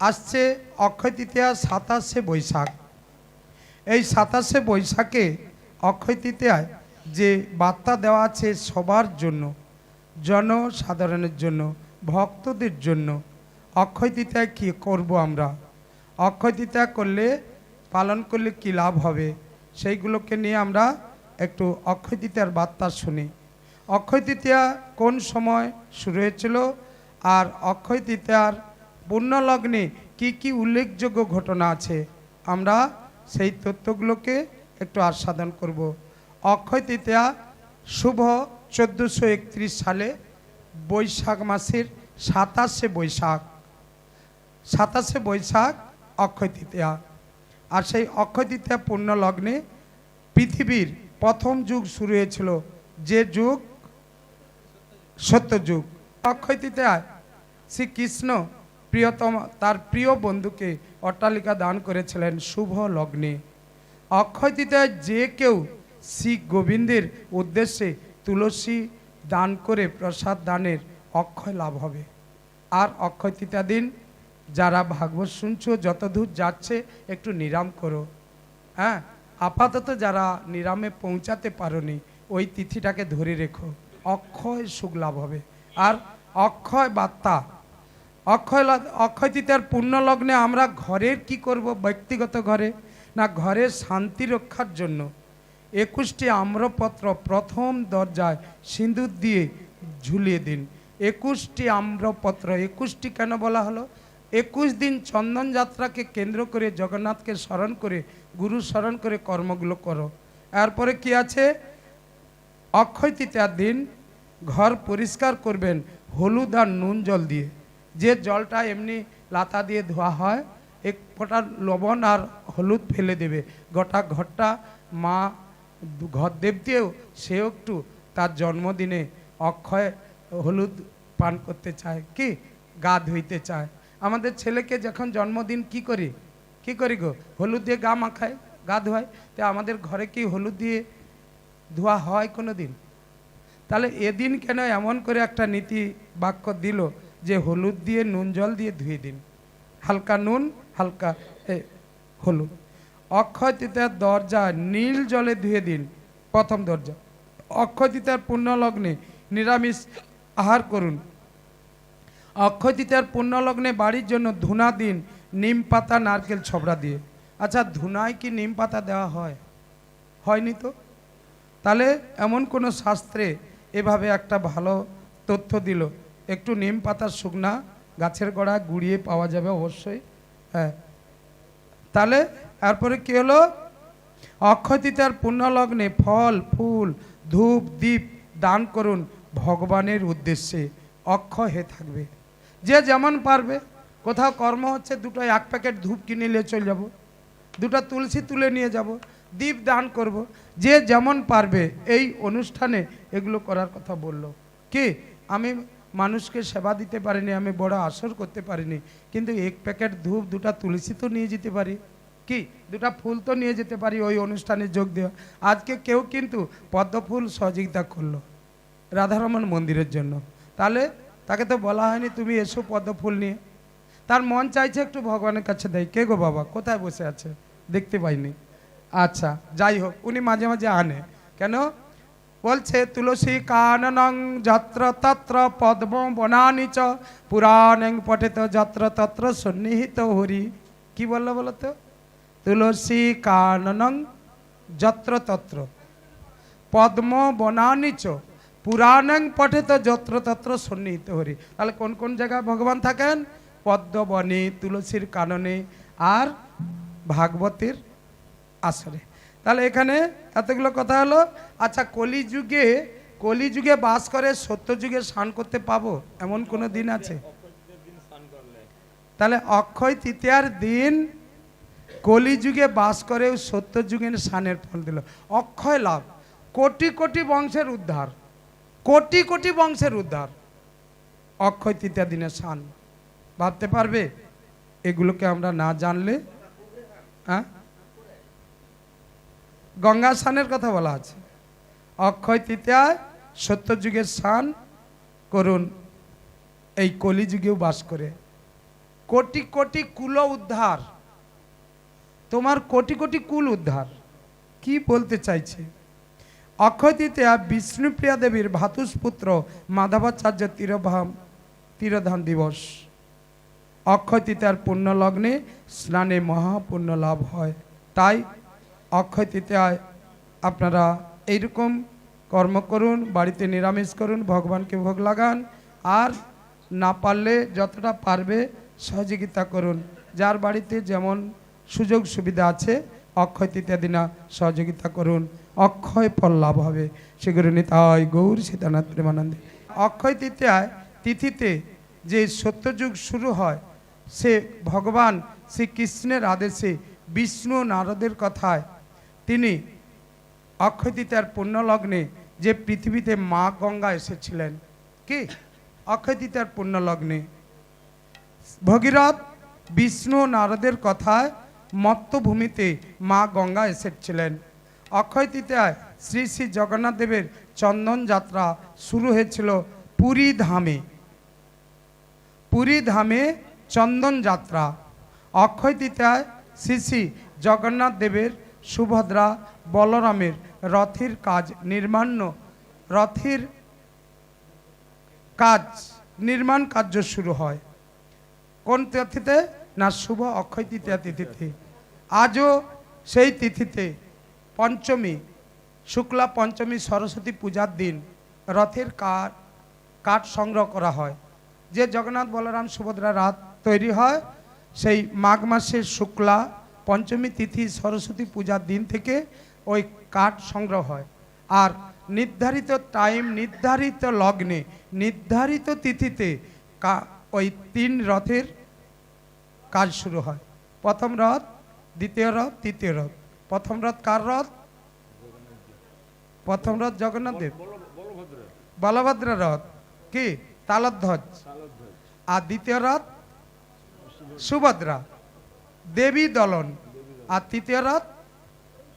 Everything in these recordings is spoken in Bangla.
আসছে অক্ষয় তৃতীয়া, সাতাশে বৈশাখ। এই সাতাশে বৈশাখে অক্ষয় তৃতীয়ায় যে বার্তা দেওয়া আছে সবার জন্য, জনসাধারণের জন্য, ভক্তদের জন্য, অক্ষয় তৃতীয়ায় কী করব আমরা? অক্ষয় তৃতীয়া করলে, পালন করলে কী লাভ হবে? সেইগুলোকে নিয়ে আমরা একটু অক্ষয় তৃতীয়ার বার্তা শুনি। অক্ষয় তৃতীয়া কোন সময় শুরু হয়েছিল? আর অক্ষয় তৃতীয়ার পুণ্যলগ্নে কি কি উল্লেখযোগ্য ঘটনা আছে? আমরা সেই তথ্যগুলোকে একটু আস্বাদন করব। অক্ষয় তৃতীয়া, শুভ চোদ্দোশো সালে বৈশাখ মাসের সাতাশে বৈশাখ। সাতাশে বৈশাখ, অক্ষয় তৃতীয়া। আর সেই অক্ষয় তৃতীয়া পূর্ণ লগ্নে পৃথিবীর প্রথম যুগ শুরু হয়েছিল। যে যুগ? সত্যযুগ অক্ষয় তৃতীয়ায় শ্রীকৃষ্ণ প্রিয়তম, তার প্রিয় বন্ধুকে অট্টালিকা দান করেছিলেন শুভ লগ্নে। অক্ষয় যে কেউ শ্রী গোবিন্দের উদ্দেশ্যে তুলসী দান করে প্রসাদ দানের অক্ষয় লাভ হবে। আর অক্ষয় দিন, যারা ভাগবত শুনছো যত দূর যাচ্ছে, একটু নিরাম করো। হ্যাঁ আপাতত যারা নিরামে পৌঁছাতে পারোনি, ওই তিথিটাকে ধরে রেখো। অক্ষয় সুখ লাভ হবে। আর অক্ষয় বার্তা অক্ষয় অক্ষয় তৃতীয়ার পূর্ণ লগ্নে আমরা ঘরের কি করব? ব্যক্তিগত ঘরে? না, ঘরের শান্তি রক্ষার জন্য। একুশটি আম্রপত্র প্রথম দরজায় সিঁদুর দিয়ে ঝুলিয়ে দিন। একুশটি আম্রপত্র, একুশটি কেন বলা হলো? একুশ দিন চন্দন যাত্রাকে কেন্দ্র করে, জগন্নাথকে স্মরণ করে, গুরু স্মরণ করে কর্মগুলো করো। এরপরে কি আছে? অক্ষয় তৃতীয়ার দিন ঘর পরিষ্কার করবেন, হলুদ আর নুন জল দিয়ে। যে জলটা এমনি লাতা দিয়ে ধোয়া হয়, এক ফোঁটা লবণ আর হলুদ ফেলে দেবে। গোটা ঘরটা মা ঘর দেবতেও সেও একটু তার জন্মদিনে অক্ষয় হলুদ পান করতে চায় কি, গা ধুইতে চায়। আমাদের ছেলেকে যখন জন্মদিন কি করি? কি করি গো? হলুদ দিয়ে গা মাখায়, গা ধোয়ায়? তো আমাদের ঘরে কি হলুদ দিয়ে ধোয়া হয় কোনো দিন তাহলে এদিন কেন এমন করে একটা নীতি বাক্য দিল? যে হলুদ দিয়ে নুন, জল দিয়ে ধুয়ে দিন। হালকা নুন, হালকা হলুদ। অক্ষয় তৃতীয়ার দরজা নীল জলে ধুয়ে দিন, প্রথম দরজা। অক্ষয় তৃতীয়ার পুণ্য লগ্নে নিরামিষ আহার করুন। অক্ষয় তৃতীয়ার পুণ্য লগ্নে বাড়ির জন্য ধুনা দিন, নিম পাতা, নারকেল ছবড়া দিয়ে। আচ্ছা ধুনায় কি নিম পাতা দেওয়া হয়? হয়নি তো? তাহলে এমন কোনো শাস্ত্রে এভাবে একটা ভালো তথ্য দিল। একটু নিম পাতার শুকনা গাছের গোড়া গুড়িয়ে পাওয়া যাবে অবশ্যই। হ্যাঁ। তাহলে এরপরে কি হলো? অক্ষয় তৃতীয়ার পুণ্যলগ্নে ফল, ফুল, ধূপ, দীপ দান করুন ভগবানের উদ্দেশ্যে। অক্ষয় হয়ে থাকবে। যে যেমন পারবে। কোথাও কর্ম হচ্ছে, দুটো এক প্যাকেট ধূপ কিনে নিয়ে চলে যাব। দুটো তুলসী তুলে নিয়ে যাব। দীপ দান করব। যে যেমন পারবে, এই অনুষ্ঠানে এগুলো করার কথা বলল। কি? আমি মানুষকে সেবা দিতে পারিনি, আমি বড় আসর করতে পারিনি। কিন্তু এক প্যাকেট ধূপ, দুটা তুলসী তো নিয়ে যেতে পারি। কি? দুটা ফুল তো নিয়ে যেতে পারি, ওই অনুষ্ঠানে যোগ দেওয়া। আজকে কেউ কিন্তু পদ্মফুল সহযোগিতা করল রাধারমন মন্দিরের জন্য। তাহলে তাকে তো বলা হয়নি, তুমি এসো পদ্মফুল নিয়ে। তার মন চাইছে একটু ভগবানের কাছে দেয় কে গো বাবা? কোথায় বসে আছে? দেখতে পাইনি। আচ্ছা যাই হোক, উনি মাঝে মাঝে আনে। কেন? বলছে, তুলসী কাননং যত্র তত্র পদ্ম বনানি চ পুরাণং পঠিত যত্র তত্র সন্নিহিত হরি। কি বলল বলো তো? তুলসী কাননং যত্র তত্র পদ্ম বনানি চ পুরাণং পঠিত যত্র তত্র সন্নিহিত হরি। তাহলে কোন কোন জায়গায় ভগবান থাকেন? পদ্ম বনে, তুলসীর কাননে আর ভাগবতের আসরে। তাহলে এখানে এতগুলো কথা হলো। আচ্ছা কলিযুগে কলিযুগে বাস করে সত্যযুগে স্নান করতে পাবো, এমন কোনো দিন আছে? তাহলে অক্ষয় তৃতীয়ার দিন কলিযুগে বাস করেও সত্যযুগের স্নানের ফল দিল। অক্ষয় লাভ, কোটি কোটি বংশের উদ্ধার, কোটি কোটি বংশের উদ্ধার। অক্ষয় তৃতীয়া দিনের স্নান, ভাবতে পারবে? এগুলোকে আমরা না জানলে হ্যাঁ? গঙ্গা স্নানের কথা বলা আছে। অক্ষয় তৃতীয়ায় সত্যযুগের স্নান করুন। এই কলিযুগেও বাস করে। কোটি কোটি কুল উদ্ধার। তোমার কোটি কোটি কুল উদ্ধার। কি বলতে চাইছে? অক্ষয় তৃতীয়া বিষ্ণুপ্রিয়া দেবীর ভাতুষপুত্র মাধবাচার্য তীরভাম তীরধাম দিবস। অক্ষয় তৃতীয়ার পুণ্য লগ্নে স্নানে মহাপুণ্য লাভ হয়। তাই অক্ষয় তৃতীয়ায় আপনারা এইরকম কর্ম করুন, বাড়িতে নিরামিষ করুন, ভগবানকে ভোগ লাগান, আর না পারলে যতটা পারবে সহযোগিতা করুন। যার বাড়িতে যেমন সুযোগ সুবিধা আছে, অক্ষয় তৃতীয়া দিনা সহযোগিতা করুন। অক্ষয় ফল লাভ হবে। সেগুলো নিতাই গৌর সীতানাথ প্রেমানন্দে। অক্ষয় তৃতীয়ায় তিথিতে যে সত্যযুগ শুরু হয়, সে ভগবান শ্রীকৃষ্ণের আদেশে বিষ্ণু নারদের কথায় তিনি অক্ষয় তৃতীয়ার পুণ্যলগ্নে যে পৃথিবীতে মা গঙ্গা এসেছিলেন। কি? অক্ষয় তৃতীয়ার পুণ্যলগ্নে। ভগীরথ বিষ্ণু নারদের কথায় মত্তভূমিতে মা গঙ্গা এসেছিলেন। অক্ষয় তৃতীয়ায় শ্রী শ্রী জগন্নাথ দেবের চন্দন যাত্রা শুরু হয়েছিল পুরী ধামে। পুরী ধামে চন্দন যাত্রা। অক্ষয় শ্রী শ্রী জগন্নাথ দেবের সুভদ্রা বলরামের রথের কাজ নির্মাণ রথের কাজ নির্মাণ কার্য শুরু হয়। কোন তিথিতে? না, শুভ অক্ষয় তৃতীয়া তিথিতে। আজও সেই তিথিতে পঞ্চমী, শুক্লা পঞ্চমী সরস্বতী পূজার দিন রথের কাঠ কাঠ সংগ্রহ করা হয়। যে জগন্নাথ, বলরাম সুভদ্রা রাত তৈরি হয়, সেই মাঘ মাসের শুক্লা পঞ্চমী তিথি সরস্বতী পূজার দিন থেকে ওই কাঠ সংগ্রহ হয়। আর নির্ধারিত টাইম নির্ধারিত লগ্নে, নির্ধারিত তিথিতে ওই তিন রথের কাজ শুরু হয়। প্রথম রথ, দ্বিতীয় রথ, তৃতীয় রথ। প্রথম রথ কার রথ? প্রথম রথ জগন্নাথ দেব। বলভদ্র রথ। কি? তালধ্বজ। আর দ্বিতীয় রথ, সুভদ্রা। দেবী দলন আর তৃতীয় রথ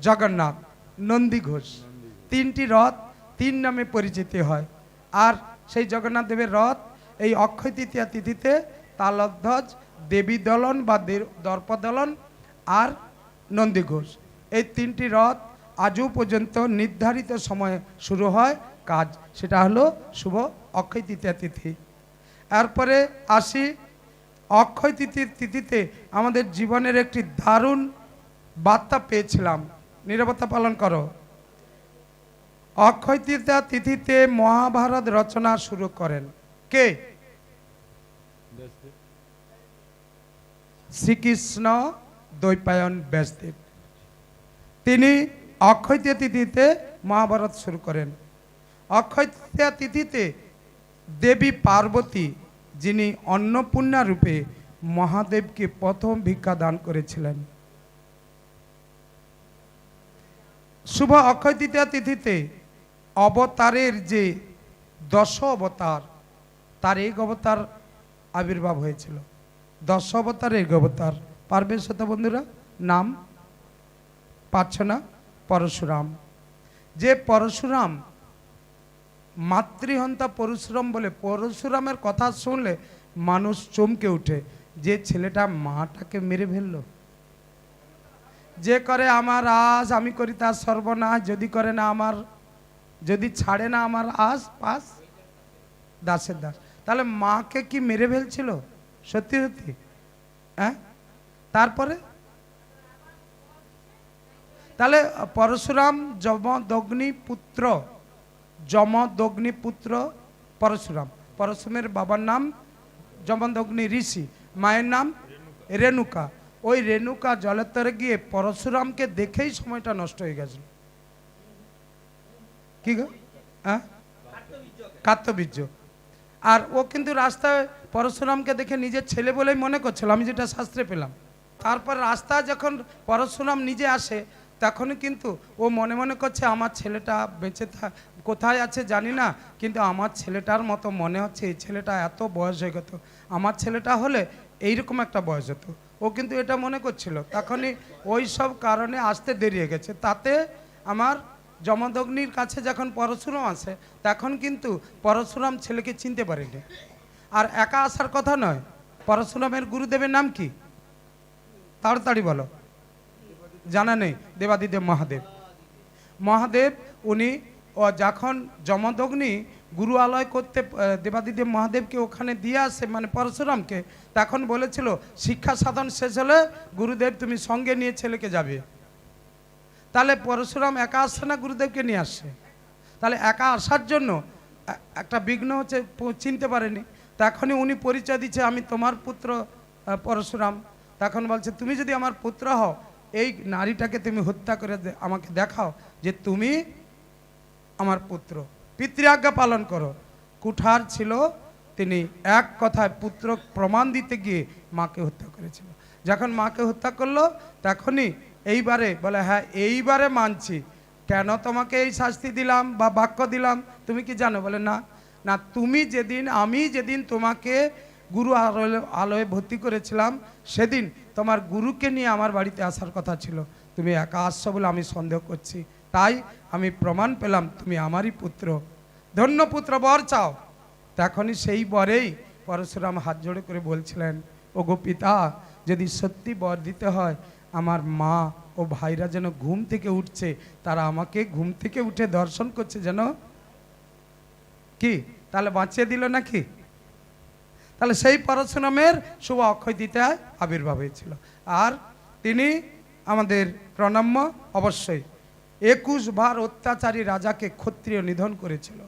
জগন্নাথ, নন্দী ঘোষ। তিনটি রথ তিন নামে পরিচিতি হয়। আর সেই জগন্নাথ দেবের রথ এই অক্ষয় তৃতীয়া তিথিতে তালধ্বজ, দেবী দলন বা দে- দর্পদলন আর নন্দী ঘোষ। এই তিনটি রথ আজও পর্যন্ত নির্ধারিত সময়ে শুরু হয় কাজ। সেটা হলো শুভ অক্ষয় তৃতীয়া তিথি। এরপরে আসি অক্ষয় তিথির তিথিতে আমাদের জীবনের একটি দারুণ বার্তা পেয়েছিলাম। নিরাপত্তা পালন করো। অক্ষয় তৃতীয়া তিথিতে মহাভারত রচনা শুরু করেন। কে? শ্রীকৃষ্ণ দৈপায়ন ব্যাসদেব। তিনি অক্ষয় তিথিতে মহাভারত শুরু করেন। অক্ষয় তিথিতে দেবী পার্বতী যিনি অন্নপূর্ণা রূপে মহাদেবকে প্রথম ভিক্ষা দান করেছিলেন। শুভ অক্ষয় তৃতীয়া তিথিতে অবতারের যে দশ অবতার, তার এক অবতার আবির্ভাব হয়েছিল। দশ অবতার, এক অবতার। পারবে শ্রোতা বন্ধুরা? নাম? পাচ্ছ না পরশুরাম। যে পরশুরাম মাতৃহন্তা পরশুরাম বলে, পরশুরামের কথা শুনলে মানুষ চমকে ওঠে যে ছেলেটা মাটাকে মেরে ফেলল। যে করে আমার আজ আমি করি তার সর্বনাশ, যদি করে না আমার, যদি ছাড়ে না আমার আজ পাস। দাসের দাস। তাহলে মাকে কি মেরে ফেলছিল? সত্যি সত্যি? হ্যাঁ তারপরে? তাহলে পরশুরাম যমদগ্নি পুত্র যমদগ্নি পুত্র পরশুরাম। পরশুরামের বাবার নাম যমদগ্নি ঋষি, মায়ের নাম রেণুকা। ওই রেণুকা জলের তরে গিয়ে পরশুরামকে দেখেই সময়টা নষ্ট হয়ে গেছে। কি গো? হ্যাঁ? কার্তবীর্য আর ও কিন্তু রাস্তায় পরশুরামকে দেখে নিজের ছেলে বলেই মনে করছিল, আমি যেটা শাস্ত্রে পেলাম। তারপর রাস্তায় যখন পরশুরাম নিজে আসে তখন কিন্তু ও মনে মনে করছে, আমার ছেলেটা বেঁচে কোথায় আছে জানি না, কিন্তু আমার ছেলেটার মতো মনে হচ্ছে এই ছেলেটা এত বয়স হয়ে গেত। আমার ছেলেটা হলে এইরকম একটা বয়স হতো। ও কিন্তু এটা মনে করছিল। তখনই ওই সব কারণে আসতে দেরি হয়ে গেছে। তাতে আমার যমদগ্নির কাছে যখন পরশুরাম আসে, তখন কিন্তু পরশুরাম ছেলেকে চিনতে পারেনি। আর একা আসার কথা নয়, পরশুরামের গুরুদেবের নাম কি? তাড়াতাড়ি বলো। জানা নেই, দেবাদিদেব মহাদেব। মহাদেব, উনি ও যখন যমদগ্নি গুরু আলয় করতে দেবাদিদেব মহাদেবকে ওখানে দিয়ে আসে মানে পরশুরামকে, তখন বলেছিল, শিক্ষা সাধন শেষ হলে গুরুদেব তুমি সঙ্গে নিয়ে ছেলেকে যাবে। তাহলে পরশুরাম একা আসছে না গুরুদেবকে নিয়ে আসছে তাহলে একা আসার জন্য একটা বিঘ্ন হচ্ছে চিনতে পারেনি। তখনই উনি পরিচয় দিচ্ছে, আমি তোমার পুত্র পরশুরাম। তখন বলছে, তুমি যদি আমার পুত্র হও, এই নারীটাকে তুমি হত্যা করে আমাকে দেখাও যে তুমি আমার পুত্র। পিতৃআজ্ঞা পালন করো। কুঠার ছিল তিনি এক কথায় পুত্র প্রমাণ দিতে গিয়ে মাকে হত্যা করেছিল। যখন মাকে হত্যা করল, তখনই এইবারে বলে হ্যাঁ এইবারে মানছি। কেন তোমাকে এই শাস্তি দিলাম বা বাক্য দিলাম? তুমি কি জানো? বলে, না না, তুমি যেদিন, আমি যেদিন তোমাকে গুরু আলোয় আলোয় ভর্তি করেছিলাম, সেদিন তোমার গুরুকে নিয়ে আমার বাড়িতে আসার কথা ছিল। তুমি একা আসছো বলে আমি সন্দেহ করছি। তাই আমি প্রমাণ পেলাম, তুমি আমারই পুত্র। ধন্য পুত্র, বর চাও। তখনই সেই বরেই পরশুরাম হাত জোড়ে করে বলছিলেন ও গো পিতা, যদি সত্যি বর দিতে হয়, আমার মা ও ভাইরা যেন ঘুম থেকে উঠছে, তারা আমাকে ঘুম থেকে উঠে দর্শন করছে যেন। কি? তাহলে বাঁচিয়ে দিল নাকি? তাহলে সেই পরশুরামের শুভ অক্ষয় তৃতীয়ায় আবির্ভাব হয়েছিল। আর তিনি আমাদের প্রণম্য অবশ্যই একুশ বার অত্যাচারী রাজাকে ক্ষত্রিয় নিধন করেছিল।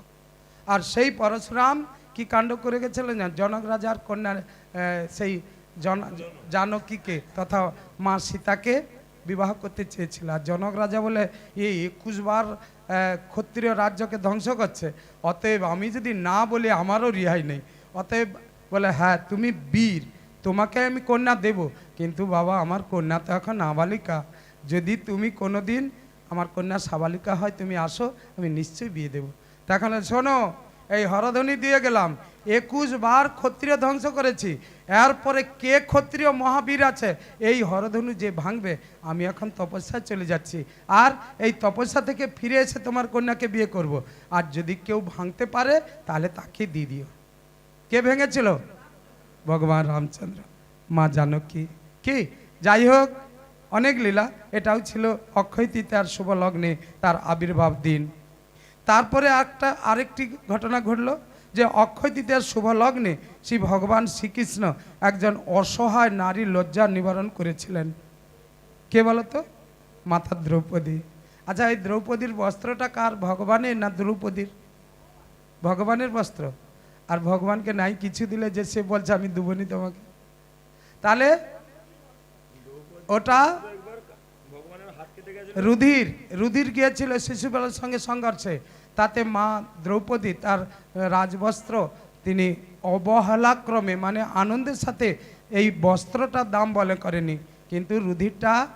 আর সেই পরশুরাম কি কাণ্ড করে গেছিলেন জনক রাজার কন্যার সেই জন, জানকীকে তথা মা সীতাকে বিবাহ করতে চেয়েছিল। আর জনক রাজা বলে, এই একুশ বার ক্ষত্রিয় রাজ্যকে ধ্বংস করছে। অতএব আমি যদি না বলি, আমারও রিহাই নেই। অতএব বলে হ্যাঁ তুমি বীর, তোমাকে আমি কন্যা দেব। কিন্তু বাবা, আমার কন্যা তো এখন নাবালিকা। যদি তুমি কোনোদিন আমার কন্যা সাবালিকা হয়, তুমি আসো, আমি নিশ্চয়ই বিয়ে দেব। তখন শোনো, এই হরধ্বনি দিয়ে গেলাম, একুশ বার ক্ষত্রিয় ধ্বংস করেছি, এরপরে কে ক্ষত্রিয় মহাবীর আছে, এই হরধনু যে ভাঙবে, আমি এখন তপস্যায় চলে যাচ্ছি। আর এই তপস্যা থেকে ফিরে এসে তোমার কন্যাকে বিয়ে করব। আর যদি কেউ ভাঙতে পারে, তাহলে তাকে দিয়ে দিও। কে ভেঙেছিল? ভগবান রামচন্দ্র। মা জানকী। কি? যাই হোক অনেক লীলা, এটাও ছিল অক্ষয় তৃতীয়ার শুভ লগ্নে তার আবির্ভাব দিন। তারপরে একটা, আরেকটি ঘটনা ঘটলো যে অক্ষয় তৃতীয়ার শুভ লগ্নে শ্রী ভগবান শ্রীকৃষ্ণ একজন অসহায় নারী লজ্জা নিবারণ করেছিলেন। কে বলতো? মাতা দ্রৌপদী। আচ্ছা এই দ্রৌপদীর বস্ত্রটা কার, ভগবানের না দ্রৌপদীর? ভগবানের বস্ত্র। আর ভগবানকে নাই কিছু দিলে যে সে বলছে, আমি দুবনি তোমাকে। তাহলে ওটা রুধির রুধির গিয়েছিল শিশুবেলার সঙ্গে সংঘর্ষে। তাতে মা দ্রৌপদী তার রাজবস্ত্র তিনি অবহেলাক্রমে মানে আনন্দের সাথে এই বস্ত্রটার দাম বলে করেনি। কিন্তু রুধিরটা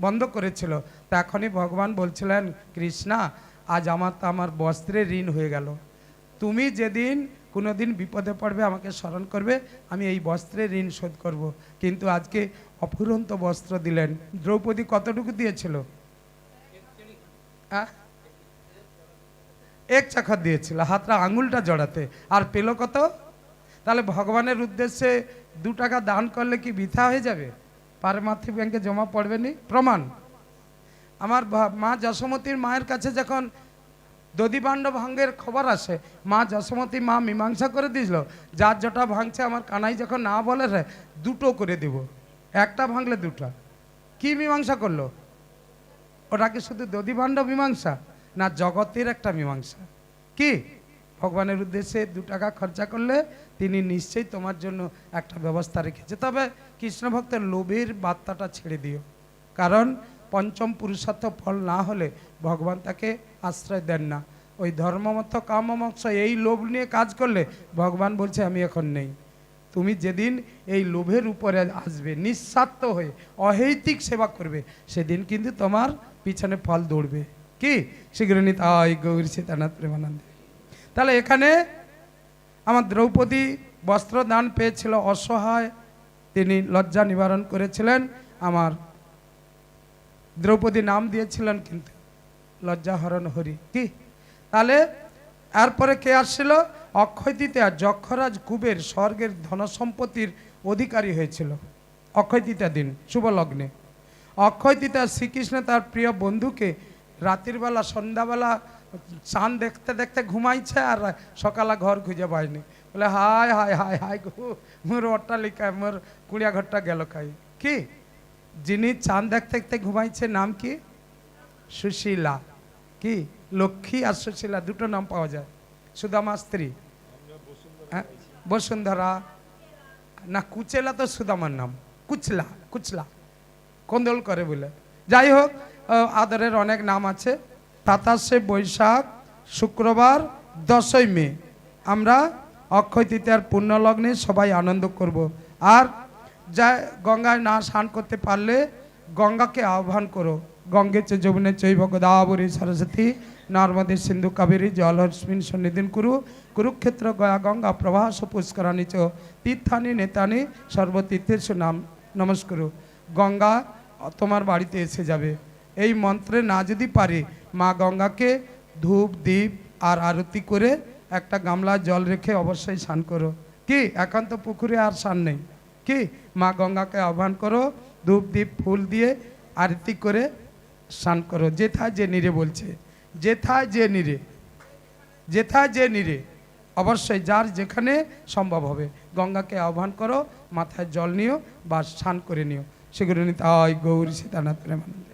বন্ধ করেছিল। তখনই ভগবান বলছিলেন কৃষ্ণা আজ আমার তো আমার বস্ত্রের ঋণ হয়ে গেল। তুমি যেদিন কোনোদিন বিপদে পড়বে, আমাকে স্মরণ করবে, আমি এই বস্ত্রে ঋণ শোধ করব। কিন্তু আজকে অফুরন্ত বস্ত্র দিলেন। দ্রৌপদী কতটুকু দিয়েছিল? এক চাকা দিয়েছিল, হাতটা আঙুলটা জড়াতে। আর পেল কত? তাহলে ভগবানের উদ্দেশ্যে দু টাকা দান করলে কি বৃথা হয়ে যাবে? পারমার্থিক ব্যাংকে জমা পড়বে নি? প্রমাণ। আমার মা যশোমতীর মায়ের কাছে যখন দধিবাণ্ড ভাঙ্গের খবর আসে মা যশোমতী মা মীমাংসা করে দিয়েছিল। যার যেটা ভাঙছে আমার কানাই যখন না বলে রে, দুটো করে দেব। একটা ভাঙলে দুটো। কি মীমাংসা করল? ওটা কি শুধু দধিবাণ্ড মীমাংসা, না জগতের একটা মীমাংসা? কি? ভগবানের উদ্দেশ্যে দু টাকা খরচা করলে তিনি নিশ্চয়ই তোমার জন্য একটা ব্যবস্থা রেখেছে। তবে কৃষ্ণ ভক্তের লোভের বার্তাটা ছেড়ে দিও। কারণ পঞ্চম পুরুষার্থ ফল না হলে ভগবান তাকে আশ্রয় দেন না। ওই ধর্মমত কামমক্ষ এই লোভ নিয়ে কাজ করলে ভগবান বলছে, আমি এখন নেই। তুমি যেদিন এই লোভের উপরে আসবে, নিঃস্বার্থ হয়ে অহৈতিক সেবা করবে, সেদিন কিন্তু তোমার পিছনে ফল দৌড়বে। কি? শীঘ্র নিতাই গৌরী সীতানাথ প্রেমানন্দে। তাহলে এখানে আমার দ্রৌপদী বস্ত্র দান পেয়েছিল, অসহায়। তিনি লজ্জা নিবারণ করেছিলেন। আমার দ্রৌপদী নাম দিয়েছিলেন কিন্তু। লজ্জা হরণ হরি। কি? তাহলে এরপরে কে আসছিল? অক্ষয় তৃতীয়া, যক্ষরাজ কুবের স্বর্গের ধনসম্পত্তির অধিকারী হয়েছিল। অক্ষয় তৃতীয়া দিন, শুভ লগ্নে। অক্ষয় তৃতীয়া শ্রীকৃষ্ণ তার প্রিয় বন্ধুকে রাতের বেলা, সন্ধ্যাবেলা চাঁদ দেখতে দেখতে ঘুমাইছে আর সকালে ঘর খুঁজে পায়নি। বলে, হায় হায় হায় হায় গো, মোর অট্টালিকায়, মোর কুড়িয়া ঘরটা গেল খাই কি? যিনি চাঁদ দেখতে দেখতে ঘুমাইছে নাম কি? সুশীলা। কি? লক্ষ্মী আর সুশীলা দুটো নাম পাওয়া যায়। সুদামা স্ত্রী। হ্যাঁ, বসুন্ধরা। না কুচেলা তো সুদামার নাম। কুচলা কুচলা। কোন্দল করে বলে। যাই হোক আদরের অনেক নাম আছে। সাতাশে বৈশাখ শুক্রবার দশই মে। আমরা অক্ষয় তৃতীয়ার পুণ্যলগ্নে সবাই আনন্দ করব। আর যা গঙ্গায় না স্নান করতে পারলে গঙ্গাকে আহ্বান করো। গঙ্গে চ যমুনে চৈব গোদাবরী সরস্বতী, নর্মদে সিন্ধু কাবেরী জলস্মিন সন্নিধিন কুরু, কুরুক্ষেত্র গয়া গঙ্গা প্রভাস পুষ্করাণী চ, তীর্থানি নেতানি সর্বতীর্থের নাম নমস্কার। গঙ্গা তোমার বাড়িতে এসে যাবে। এই মন্ত্রে না যদি পারে, মা গঙ্গাকে ধূপ দ্বীপ আর আরতি করে একটা গামলা জল রেখে অবশ্যই স্নান করো। কি? একান্ত পুকুরে আর স্নান নেই। কি? মা গঙ্গাকে আহ্বান করো, ধূপ দ্বীপ ফুল দিয়ে আরতি করে স্নান করো। যেথা যে নিরে বলছে, যেথা যে নিরে, যেথা যে নিরে, অবশ্যই যার যেখানে সম্ভব হবে। গঙ্গাকে আহ্বান করো, মাথায় জল নিও বা স্নান করে নিও। সেগুলো নিতে হয় গৌরী সীতানাথ প্রেমানন্দ।